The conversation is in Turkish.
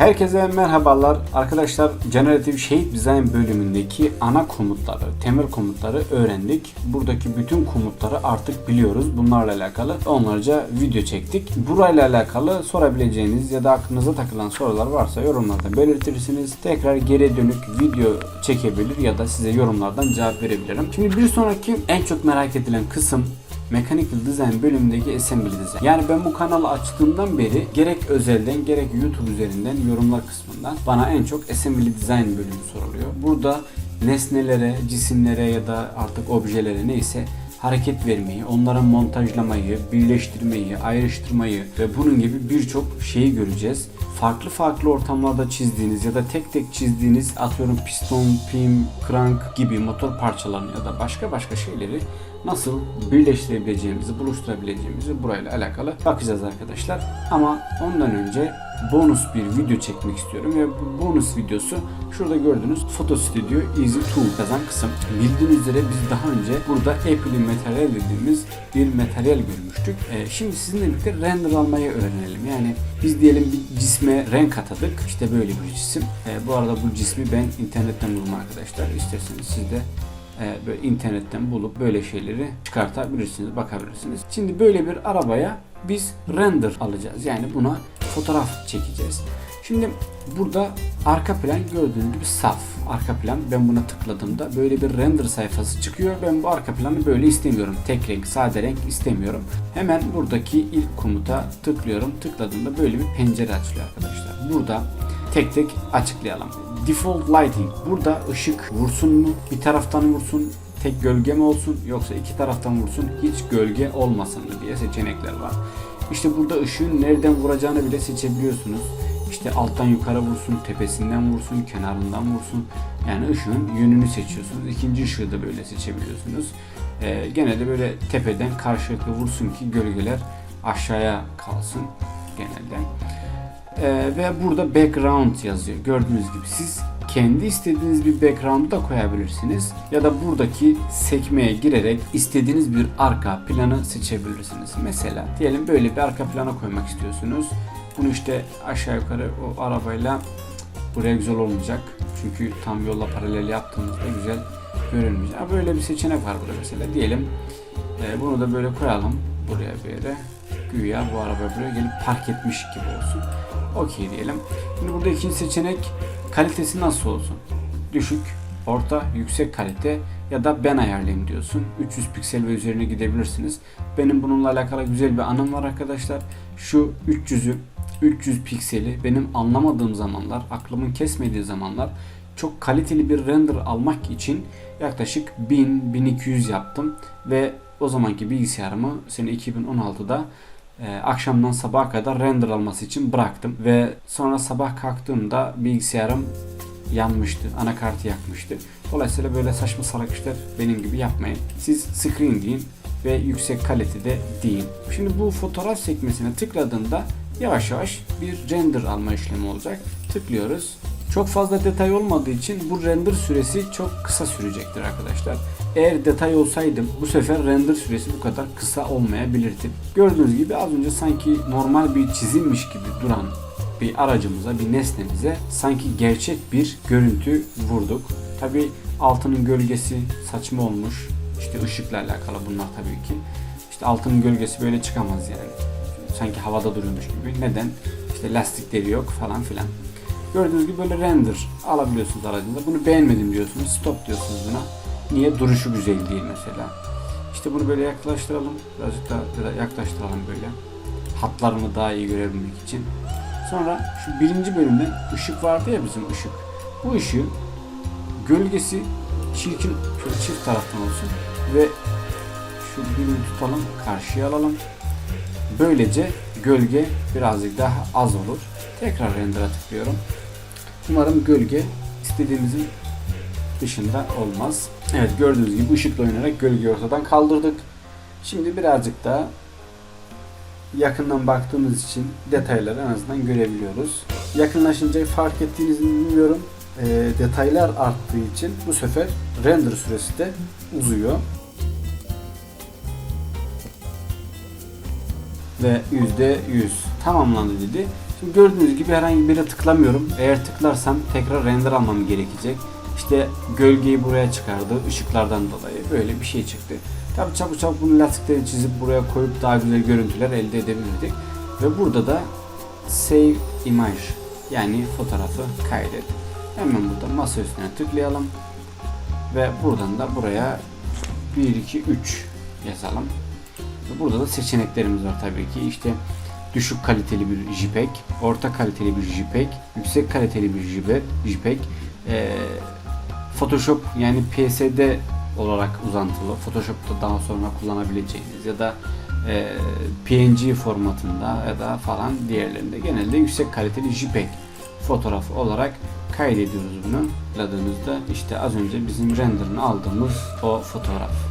Herkese merhabalar. Arkadaşlar Generative Shape Design bölümündeki ana komutları, temel komutları öğrendik. Buradaki bütün komutları artık biliyoruz. Bunlarla alakalı onlarca video çektik. Burayla alakalı sorabileceğiniz ya da aklınıza takılan sorular varsa yorumlarda belirtirsiniz. Tekrar geri dönük video çekebilir ya da size yorumlardan cevap verebilirim. Şimdi bir sonraki en çok merak edilen kısım Mechanical Design bölümündeki Assembly Design. Yani ben bu kanalı açtığımdan beri gerek özelden gerek YouTube üzerinden yorumlar kısmından bana en çok Assembly Design bölümü soruluyor. Burada nesnelere, cisimlere ya da artık objelere neyse hareket vermeyi, onların montajlamayı, birleştirmeyi, ayrıştırmayı ve bunun gibi birçok şeyi göreceğiz. Farklı farklı ortamlarda çizdiğiniz ya da tek tek çizdiğiniz atıyorum piston, pim, crank gibi motor parçalarını ya da başka başka şeyleri nasıl birleştirebileceğimizi, buluşturabileceğimizi burayla alakalı bakacağız arkadaşlar. Ama ondan önce bonus bir video çekmek istiyorum ve bu bonus videosu şurada gördüğünüz Photo Studio Easy Tool yazan kısım. Bildiğiniz üzere biz daha önce burada Apple'in materyal dediğimiz bir materyal görmüştük. Ee, şimdi sizinle birlikte render almayı öğrenelim. Yani biz diyelim bir cisme renk atadık. İşte böyle bir cisim. Ee, bu arada bu cismi ben internetten buldum arkadaşlar. İsterseniz siz de e, böyle internetten bulup böyle şeyleri çıkartabilirsiniz, bakabilirsiniz. Şimdi böyle bir arabaya biz render alacağız. Yani buna fotoğraf çekeceğiz. Şimdi burada arka plan gördüğünüz gibi saf. Arka plan ben buna tıkladığımda böyle bir render sayfası çıkıyor. Ben bu arka planı böyle istemiyorum. Tek renk, sade renk istemiyorum. Hemen buradaki ilk komuta tıklıyorum. Tıkladığımda böyle bir pencere açılıyor arkadaşlar. Burada tek tek açıklayalım. Default lighting. Burada ışık vursun mu? Bir taraftan vursun, tek gölge mi olsun yoksa iki taraftan vursun hiç gölge olmasın mı diye seçenekler var. İşte burada ışığın nereden vuracağını bile seçebiliyorsunuz. İşte alttan yukarı vursun, tepesinden vursun, kenarından vursun. Yani ışığın yönünü seçiyorsunuz. İkinci ışığı da böyle seçebiliyorsunuz. Ee, gene de böyle tepeden karşılıklı vursun ki gölgeler aşağıya kalsın genelde. Ee, ve burada background yazıyor. Gördüğünüz gibi siz kendi istediğiniz bir background da koyabilirsiniz. Ya da buradaki sekmeye girerek istediğiniz bir arka planı seçebilirsiniz. Mesela diyelim böyle bir arka plana koymak istiyorsunuz. Bunu işte aşağı yukarı o arabayla buraya güzel olmayacak. Çünkü tam yolla paralel yaptığımızda güzel görünmeyecek. Ha, Böyle bir seçenek var burada mesela. Diyelim e, bunu da böyle koyalım buraya bir yere. Güya bu araba buraya gelip park etmiş gibi olsun. Okey diyelim. Şimdi burada ikinci seçenek kalitesi nasıl olsun? Düşük, orta, yüksek kalite ya da ben ayarlayayım diyorsun. 300 piksel ve üzerine gidebilirsiniz. Benim bununla alakalı güzel bir anım var arkadaşlar. Şu 300'ü 300 pikseli benim anlamadığım zamanlar, aklımın kesmediği zamanlar çok kaliteli bir render almak için yaklaşık 1000-1200 yaptım ve o zamanki bilgisayarımı sene 2016'da e, akşamdan sabaha kadar render alması için bıraktım ve sonra sabah kalktığımda bilgisayarım yanmıştı. Anakartı yakmıştı. Dolayısıyla böyle saçma salak işler benim gibi yapmayın. Siz screen deyin ve yüksek kalitede deyin. Şimdi bu fotoğraf sekmesine tıkladığında yavaş yavaş bir render alma işlemi olacak. Tıklıyoruz. Çok fazla detay olmadığı için bu render süresi çok kısa sürecektir arkadaşlar. Eğer detay olsaydım bu sefer render süresi bu kadar kısa olmayabilirdi. Gördüğünüz gibi az önce sanki normal bir çizilmiş gibi duran bir aracımıza, bir nesnemize sanki gerçek bir görüntü vurduk. Tabi altının gölgesi saçma olmuş. İşte ışıkla alakalı bunlar tabii ki. İşte altının gölgesi böyle çıkamaz yani. Sanki havada duruyormuş gibi. Neden? İşte lastikleri yok falan filan. Gördüğünüz gibi böyle render alabiliyorsunuz aracınıza. Bunu beğenmedim diyorsunuz. Stop diyorsunuz buna. Niye? Duruşu güzel değil mesela. İşte bunu böyle yaklaştıralım. Birazcık daha yaklaştıralım böyle. Hatlarını daha iyi görebilmek için. Sonra şu birinci bölümde ışık vardı ya bizim ışık. Bu ışığın gölgesi çirkin şöyle çift taraftan olsun ve şu birini tutalım karşıya alalım. Böylece gölge birazcık daha az olur. Tekrar render'a tıklıyorum. Umarım gölge istediğimizin dışında olmaz. Evet gördüğünüz gibi ışıkla oynayarak gölgeyi ortadan kaldırdık. Şimdi birazcık daha yakından baktığımız için detayları en azından görebiliyoruz. Yakınlaşınca fark ettiğinizi bilmiyorum. E, detaylar arttığı için bu sefer render süresi de uzuyor. Ve %100 tamamlandı dedi. Şimdi gördüğünüz gibi herhangi biri tıklamıyorum. Eğer tıklarsam tekrar render almam gerekecek. İşte gölgeyi buraya çıkardı ışıklardan dolayı böyle bir şey çıktı. Tabi çabuk çabuk bunu lastikleri çizip buraya koyup daha güzel görüntüler elde edebilirdik. Ve burada da save image yani fotoğrafı kaydet. Hemen burada masa üstüne tıklayalım. Ve buradan da buraya 1, 2, 3 yazalım. Burada da seçeneklerimiz var tabii ki. İşte düşük kaliteli bir JPEG, orta kaliteli bir JPEG, yüksek kaliteli bir JPEG, eee, Photoshop yani PSD olarak uzantılı, Photoshop'ta daha sonra kullanabileceğiniz ya da eee, PNG formatında ya da falan diğerlerinde genelde yüksek kaliteli JPEG fotoğraf olarak kaydediyoruz bunu. Tıkladığınızda işte az önce bizim renderını aldığımız o fotoğraf.